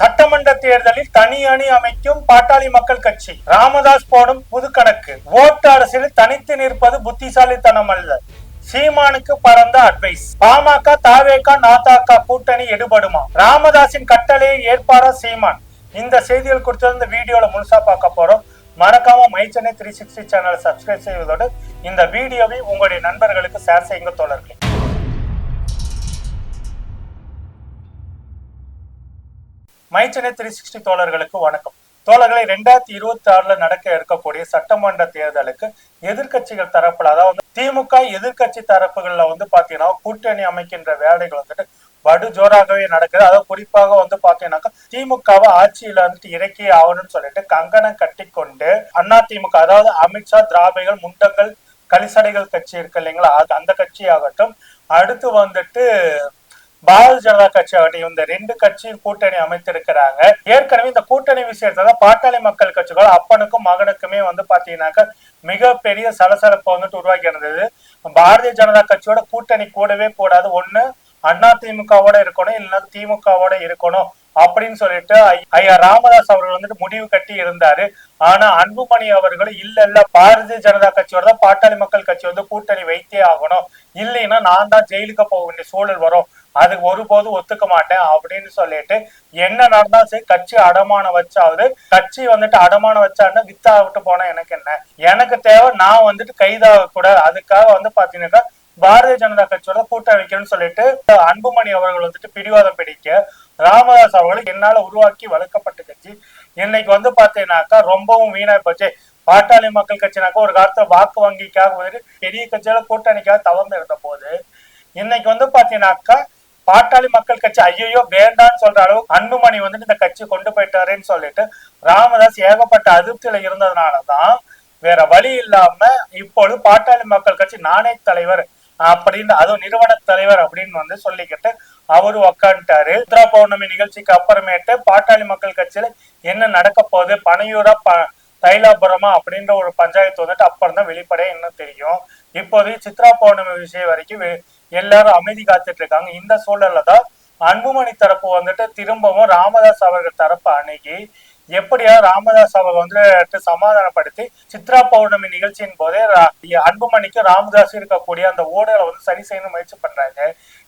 சட்டமன்ற தேர்தலில் தனி அணி அமைக்கும் பாட்டாளி மக்கள் கட்சி. ராமதாஸ் போடும் புது கணக்கு. ஓட்டு அரசியலில் தனித்து நிற்பது புத்திசாலித்தனம் அல்ல. சீமானுக்கு பரந்த அட்வைஸ் பாமக தாவேகா நாதாக்கா கூட்டணி எடுபடுமா? ராமதாஸின் கட்டளையை ஏற்பாரா சீமான்? இந்த செய்திகள் குறித்து இந்த வீடியோல முழுசா பார்க்க போறோம். மறக்காம மை சென்னை த்ரீ சிக்ஸ்டி சேனலை சப்ஸ்கிரைப் செய்வதோடு இந்த வீடியோவை உங்களுடைய நண்பர்களுக்கு ஷேர் செய்யுங்க தொடர்களே மைச்சனை த்ரீ சிக்ஸ்டி தோழர்களுக்கு வணக்கம். தோழர்களை ரெண்டாயிரத்தி இருபத்தி ஆறுல நடக்க இருக்கக்கூடிய சட்டமன்ற தேர்தலுக்கு எதிர்க்கட்சிகள் தரப்புல அதாவது திமுக எதிர்க்கட்சி தரப்புகள்ல வந்து பாத்தீங்கன்னா கூட்டணி அமைக்கின்ற வேலைகள் வந்துட்டு படு ஜோராகவே நடக்குது. அதாவது குறிப்பாக வந்து பாத்தீங்கன்னாக்கா திமுகவை ஆட்சியில வந்துட்டு இறக்கி ஆகணும்னு சொல்லிட்டு கங்கணம் கட்டி கொண்டு அண்ணா திமுக அதாவது அமித்ஷா திராவிகள் முண்டங்கள் கலிசடைகள் கட்சி இருக்கு இல்லைங்களா? அது அந்த கட்சி ஆகட்டும் அடுத்து வந்துட்டு பாரதிய ஜனதா கட்சி ஆகட்டும் இந்த ரெண்டு கட்சியும் கூட்டணி அமைத்திருக்கிறாங்க. ஏற்கனவே இந்த கூட்டணி விஷயத்துல பாட்டாளி மக்கள் கட்சிகள் அப்பனுக்கும் மகனுக்குமே வந்து பாத்தீங்கன்னாக்கா மிகப்பெரிய சலசலப்பு வந்துட்டு உருவாக்கி இருந்தது. பாரதிய ஜனதா கட்சியோட கூட்டணி கூடவே கூடாது. ஒண்ணு அண்ணா திமுகவோட இருக்கணும் இல்லைன்னா திமுகவோட இருக்கணும் அப்படின்னு சொல்லிட்டு ஐயா ராமதாஸ் அவர்கள் வந்துட்டு முடிவு கட்டி இருந்தாரு. ஆனா அன்புமணி அவர்கள் இல்ல இல்ல பாரதிய ஜனதா கட்சியோட தான் பாட்டாளி மக்கள் கட்சி வந்து கூட்டணி வைத்தே ஆகணும். இல்லைன்னா நான் தான் ஜெயிலுக்கு போக வேண்டிய சூழல் வரும். அதுக்கு ஒருபோதும் ஒத்துக்க மாட்டேன் அப்படின்னு சொல்லிட்டு என்ன நடந்தாலும் சரி கட்சி அடமானம் வச்சாவது கட்சி வந்துட்டு அடமானம் வச்சாருன்னா வித்தா விட்டு போனா எனக்கு என்ன? எனக்கு தேவை நான் வந்துட்டு கைதாக கூடாது அதுக்காக வந்து பாத்தீங்கன்னாக்கா பாரதிய ஜனதா கட்சியோட கூட்டம் வைக்கணும்னு சொல்லிட்டு அன்புமணி அவர்கள் வந்துட்டு பிடிவாதம் பிடிக்க ராமதாஸ் அவர்கள் என்னால உருவாக்கி வளர்க்கப்பட்ட கட்சி. இன்னைக்கு வந்து பாத்தீங்கன்னாக்கா ரொம்பவும் வீணா போச்சு. பாட்டாளி மக்கள் கட்சினாக்கா ஒரு காலத்துல வாக்கு வங்கிக்காக வந்துட்டு பெரிய கட்சியால கூட்டணிக்காக தவறு இருந்த போது இன்னைக்கு வந்து பாத்தீங்கன்னாக்கா பாட்டாளி மக்கள் கட்சி ஐயோ வேண்டாம்னு சொல்ற அளவுக்கு அன்புமணி வந்துட்டு இந்த கட்சி கொண்டு போயிட்டாருன்னு சொல்லிட்டு ராமதாஸ் ஏகப்பட்ட அதிருப்தியில இருந்ததுனாலதான் வேற வழி இல்லாம இப்பொழுது பாட்டாளி மக்கள் கட்சி நாணய தலைவர் அப்படின்னு அதுவும் நிறுவன தலைவர் அப்படின்னு வந்து சொல்லிக்கிட்டு அவரு உக்காந்துட்டாரு. உத்ரா பௌர்ணமி நிகழ்ச்சிக்கு அப்புறமேட்டு பாட்டாளி மக்கள் கட்சியில என்ன நடக்க போகுது பனையூரா ப தைலாபுரமா அப்படின்ற ஒரு பஞ்சாயத்து வந்துட்டு அப்புறம் தான் வெளிப்படையா இன்னும் தெரியும். இப்போதைக்கு சித்ரா பௌர்ணமி விஷயம் வரைக்கும் எல்லாரும் அமைதி காத்துட்டு இருக்காங்க இந்த சூழல்ல தான் அன்புமணி தரப்பு வந்துட்டு திரும்பவும் ராமதாஸ் அவர்கள் தரப்பு அணுகி எப்படியா ராமதாஸ் அவர் வந்துட்டு சமாதானப்படுத்தி சித்ரா பௌர்ணமி நிகழ்ச்சியின் போதே அன்புமணிக்கு ராமதாஸ் இருக்கக்கூடிய அந்த ஊழலை வந்து சரி செய்யணும் முயற்சி பண்றாங்க.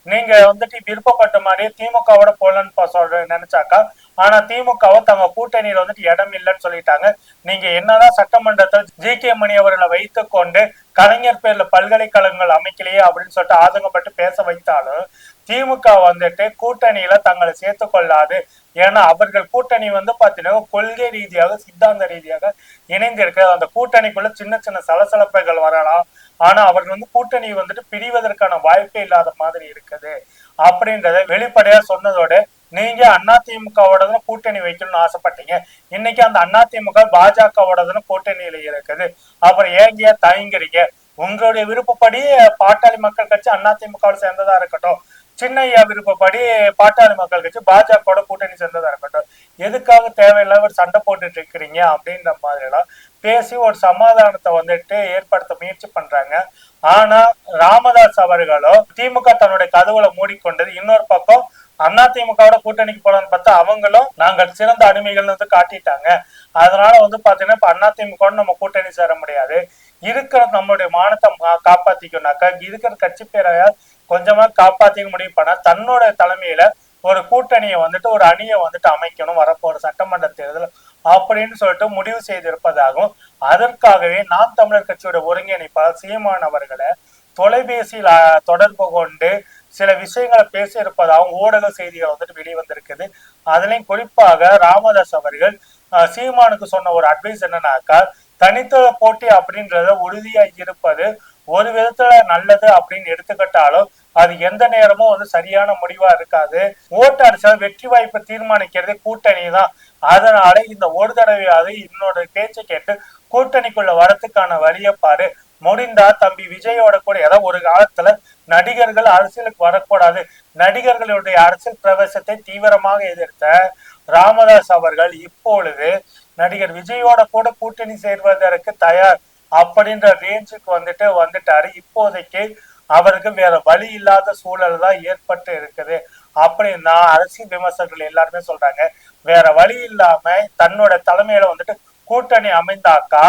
நீங்க வந்துட்டு விருப்பப்பட்ட மாதிரியே திமுகவோட போலன்னு பா- சொல்ற நினைச்சாக்கா ஆனா திமுகவை தங்க கூட்டணியில வந்துட்டு இடம் இல்லைன்னு சொல்லிட்டாங்க. நீங்க என்னதான் சட்டமன்றத்தில் ஜி. கே. மணி அவர்களை வைத்துக்கொண்டு கலைஞர் பேர்ல பல்கலைக்கழகங்கள் அமைக்கலையே அப்படின்னு சொல்லிட்டு ஆதங்கப்பட்டு பேச வைத்தாலும் திமுக வந்துட்டு கூட்டணியில தங்களை சேர்த்து கொள்ளாது. ஏன்னா அவர்கள் கூட்டணி வந்து பாத்தீங்கன்னா கொள்கை ரீதியாக சித்தாந்த ரீதியாக இணைந்திருக்கு அந்த கூட்டணிக்குள்ள சின்ன சின்ன சலசலப்புகள் வரலாம். ஆனா அவர்கள் வந்து கூட்டணி வந்துட்டு பிரிவதற்கான வாய்ப்பே இல்லாத மாதிரி இருக்குது. அப்படின்றத வெளிப்படையா சொன்னதோட நீங்க அதிமுகவோடதுன்னு கூட்டணி வைக்கணும்னு ஆசைப்பட்டீங்க. இன்னைக்கு அந்த அதிமுக பாஜகவோடதுன்னு கூட்டணியில இருக்குது. அப்புறம் ஏங்க தயங்குறீங்க? உங்களுடைய விருப்பப்படி பாட்டாளி மக்கள் கட்சி அதிமுகவோட சேர்ந்ததா இருக்கட்டும். சின்னையா விருப்பப்படி பாட்டாளி மக்கள் கட்சி பாஜகவோட கூட்டணி சேர்ந்ததா இருக்கட்டும். எதுக்காக தேவையில்லாம ஒரு சண்டை போட்டுட்டு இருக்கிறீங்க அப்படின்ற மாதிரி எல்லாம் பேசி ஒரு சமாதானத்தை வந்துட்டு ஏற்படுத்த முயற்சி பண்றாங்க. ஆனா ராமதாஸ் அவர்களோ திமுக தன்னுடைய கதவுல மூடிக்கொண்டது இன்னொரு பக்கம் அண்ணா திமுகவோட கூட்டணிக்கு போலான்னு பார்த்தா அவங்களும் நாங்கள் சிறந்த அடிமைகள் வந்து காட்டிட்டாங்க. அதனால வந்து பாத்தீங்கன்னா இப்ப அண்ணா நம்ம கூட்டணி சேர முடியாது. இருக்கிற நம்மளுடைய மானத்தை காப்பாத்திக்கணும்னாக்கா இருக்கிற கட்சி பேரையா கொஞ்சமா காப்பாத்திக்க முடியும். பண்ணா தன்னோட தலைமையில ஒரு கூட்டணியை வந்துட்டு ஒரு அணியை வந்துட்டு அமைக்கணும் வரப்போற சட்டமன்ற தேர்தல் அப்படின்னு சொல்லிட்டு முடிவு செய்திருப்பதாகவும் அதற்காகவே நாம் தமிழர் கட்சியோட ஒருங்கிணைப்பாளர் சீமான் அவர்களை தொலைபேசியில் தொடர்பு கொண்டு சில விஷயங்களை பேசி இருப்பதாகவும் ஊடக செய்திகள் வந்துட்டு வெளிவந்திருக்குது. அதுலயும் குறிப்பாக ராமதாஸ் அவர்கள் சீமானுக்கு சொன்ன ஒரு அட்வைஸ் என்னன்னாக்கா தனித்துவ போட்டி அப்படின்றத உறுதியா இருப்பது ஒரு விதத்துல நல்லது அப்படின்னு எடுத்துக்கிட்டாலும் அது எந்த நேரமும் வந்து சரியான முடிவா இருக்காது. ஓட்டு அரசியல் வெற்றி வாய்ப்பை தீர்மானிக்கிறது கூட்டணி தான். அதனால இந்த ஒரு தடவையாவது என்னோட பேச்சை கேட்டு கூட்டணிக்குள்ள வரத்துக்கான வழியை பாரு. முடிந்தா தம்பி விஜயோட கூட ஏதாவது ஒரு காலத்துல நடிகர்கள் அரசியலுக்கு வரக்கூடாது. நடிகர்களுடைய அரசியல் பிரவேசத்தை தீவிரமாக எதிர்த்த ராமதாஸ் அவர்கள் இப்பொழுது நடிகர் விஜயோட கூட கூட்டணி சேர்வதற்கு தயார் அப்படின்ற ரேஞ்சுக்கு வந்துட்டு வந்துட்டாரு. இப்போதைக்கு அவருக்கு வேற வழி இல்லாத சூழல் தான் ஏற்பட்டு இருக்குது. அப்படின்னா அரசியல் விமர்சகர்கள் எல்லாருமே சொல்றாங்க வேற வழி இல்லாம தன்னோட தலைமையில வந்துட்டு கூட்டணி அமைந்தாக்கா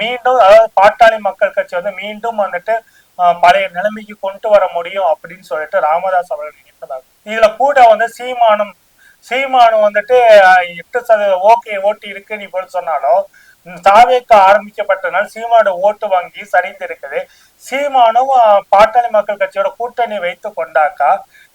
மீண்டும் அதாவது பாட்டாளி மக்கள் கட்சி வந்து மீண்டும் வந்துட்டு பழைய நிலைமைக்கு கொண்டு வர முடியும் அப்படின்னு சொல்லிட்டு ராமதாஸ் அவர்கள் நினைப்பதாக. இதுல கூட வந்து சீமானும் சீமானு வந்துட்டு எட்டு சதவீத ஓகே ஓட்டு நீ இப்படி சொன்னாலும் தாவேக்க ஆரம்பிக்கப்பட்டனால் சீமானோட ஓட்டு வங்கி சரிந்து இருக்குது சீமானும் பாட்டாளி மக்கள் கட்சியோட கூட்டணி வைத்து கொண்டாக்கா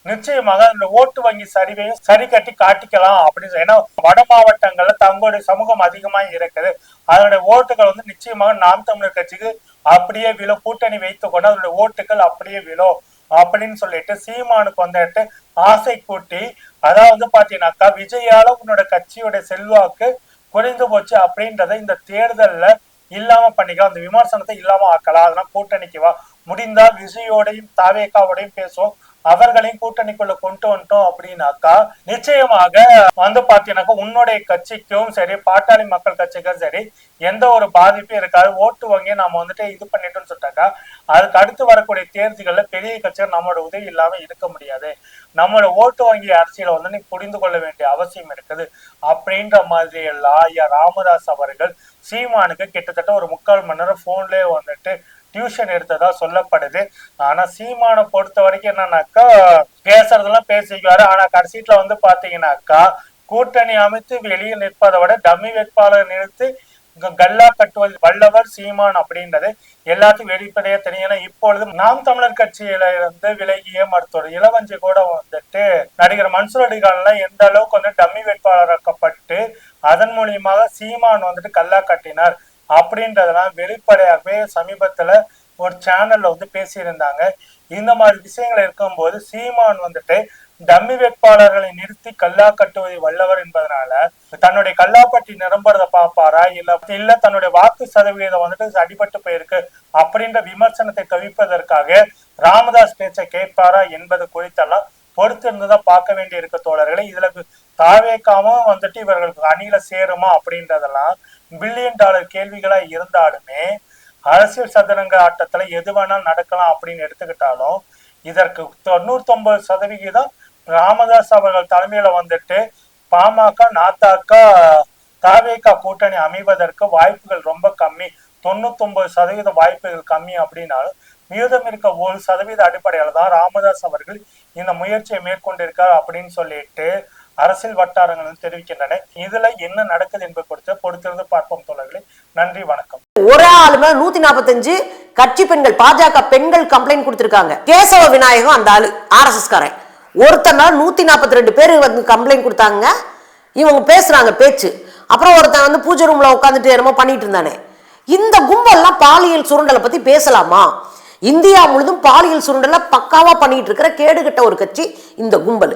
நிச்சயமாக அந்த ஓட்டு வங்கி சரிவையும் சரி கட்டி காட்டிக்கலாம் அப்படின்னு ஏன்னா வட மாவட்டங்கள்ல தங்களுடைய சமூகம் அதிகமா இருக்குது. அதனுடைய ஓட்டுகள் வந்து நிச்சயமாக நாம் தமிழர் கட்சிக்கு அப்படியே விழும் கூட்டணி வைத்து கொண்டு அதனுடைய ஓட்டுகள் அப்படியே விழும் அப்படின்னு சொல்லிட்டு சீமானுக்கு வந்துட்டு ஆசை கூட்டி அதாவது பாத்தீங்கன்னாக்கா விஜயால உன்னோட கட்சியோட செல்வாக்கு குறைந்து போச்சு அப்படின்றத இந்த தேர்தல்ல இல்லாம பண்ணிக்கலாம் அந்த விமர்சனத்தை இல்லாம ஆக்கலாம். அதெல்லாம் கூட்டணிக்கு வா. முடிந்தா விஜயோடையும் தாவேக்காவோடையும் பேசுவோம். அவர்களையும் கூட்டணிக்குள்ள கொண்டு வந்துட்டோம் அப்படின்னாக்கா நிச்சயமாக வந்து பாத்தீங்கன்னாக்கா உன்னுடைய கட்சிக்கும் சரி பாட்டாளி மக்கள் கட்சிக்கும் சரி எந்த ஒரு பாதிப்பும் இருக்காது. ஓட்டு வங்கியை நாம வந்துட்டு இது பண்ணிட்டோம்னு சொல்லிட்டாக்கா அதுக்கு அடுத்து வரக்கூடிய தேர்தல்கள்ல பெரிய கட்சிகள் நம்மளோட உதவி இல்லாம இருக்க முடியாது. நம்மளோட ஓட்டு வங்கி அரசியலை வந்து நீ புரிந்து கொள்ள வேண்டிய அவசியம் இருக்குது. அப்படின்ற மாதிரி எல்லாம் ஐயா ராமதாஸ் அவர்கள் சீமானுக்கு கிட்டத்தட்ட ஒரு முக்கால் மணி நேரம் போன்லயே வந்துட்டு டியூஷன் எடுத்ததா சொல்லப்படுது. ஆனா சீமானை பொறுத்த வரைக்கும் என்னன்னாக்கா பேசுறதெல்லாம் பேசிக்குவாரு ஆனா கடைசீட்ல வந்து பாத்தீங்கன்னாக்கா கூட்டணி அமைத்து வெளியே நிற்பதை விட டம்மி வேட்பாளர் நிறுத்தி கல்லா கட்டுவது வல்லவர் சீமான் அப்படின்றது எல்லாத்தையும் வெளிப்படையா தெரியும். இப்பொழுது நாம் தமிழர் கட்சியில இருந்து விலகிய மருத்துவர் இளவஞ்சி கூட வந்துட்டு நடிகர் மன்சூர் அலிகான்லாம் எந்த அளவுக்கு வந்து டம்மி வேட்பாளராக்கப்பட்டு அதன் மூலியமாக சீமான் வந்துட்டு கல்லா கட்டினார். அப்படின்றதெல்லாம் வெளிப்படையாகவே சமீபத்துல ஒரு சேனல்ல வந்து பேசியிருந்தாங்க. இந்த மாதிரி விஷயங்கள் இருக்கும்போது சீமான் வந்துட்டு டம்மி வேட்பாளர்களை நிறுத்தி கல்லா கட்டுவதை வல்லவர் என்பதனால தன்னுடைய கல்லாப்பட்டி நிரம்புறத பாப்பாரா இல்ல இல்ல தன்னுடைய வாக்கு சதவீதம் வந்துட்டு அடிபட்டு போயிருக்கு அப்படின்ற விமர்சனத்தை கவிப்பதற்காக ராமதாஸ் பேச்சை கேட்பாரா என்பது குறித்தெல்லாம் பொறுத்திருந்துதான் பார்க்க வேண்டி இருக்க தோழர்களே. இதுல தாவேக்காவும் வந்துட்டு இவர்களுக்கு அணியில சேருமா அப்படின்றதெல்லாம் பில்லியன் டாலர் கேள்விகளா இருந்தாலுமே அரசியல் சதுரங்க ஆட்டத்துல எது வேணாலும் நடக்கலாம் அப்படின்னு எடுத்துக்கிட்டாலும் இதற்கு தொண்ணூத்தி ஒன்பது சதவிகிதம் ராமதாஸ் அவர்கள் தலைமையில வந்துட்டு பாமக நாத்தாக்கா தாவேக்கா கூட்டணி அமைவதற்கு வாய்ப்புகள் ரொம்ப கம்மி. தொண்ணூத்தி ஒன்பது சதவீத வாய்ப்புகள் கம்மி அப்படின்னாலும் மீதம் இருக்க ஒரு சதவீத அடிப்படையில தான் ராமதாஸ் அவர்கள் இந்த முயற்சியை மேற்கொண்டிருக்கார் அப்படின்னு சொல்லிட்டு அரசியல் வட்டாரங்களும் தெரிவிக்கின்றன. இதுல என்ன நடக்குது என்பது குறித்து பொறுத்திருந்து பார்ப்போம் தோழர்களே. நன்றி வணக்கம். ஒரு ஆளுமே நூத்தி நாற்பத்தஞ்சு கட்சி பெண்கள் பாஜக பெண்கள் கம்ப்ளைண்ட் கொடுத்திருக்காங்க. கேசவ விநாயகம் அந்த ஆளு ஆர்எஸ்எஸ் காரன் ஒருத்தர் மேல நூத்தி நாற்பத்தி ரெண்டு பேர் வந்து கம்ப்ளைண்ட் கொடுத்தாங்க. இவங்க பேசுறாங்க பேச்சு. அப்புறம் ஒருத்தன் வந்து பூஜை ரூம்ல உட்காந்துட்டு என்னமோ பண்ணிட்டு இருந்தானே. இந்த கும்பல்லாம் பாலியல் சுரண்டலை பத்தி பேசலாமா? இந்தியா முழுதும் பாலியல் சுரண்டலை பக்காவா பண்ணிட்டு இருக்கிற கேடுகட்ட ஒரு கட்சி இந்த கும்பல்.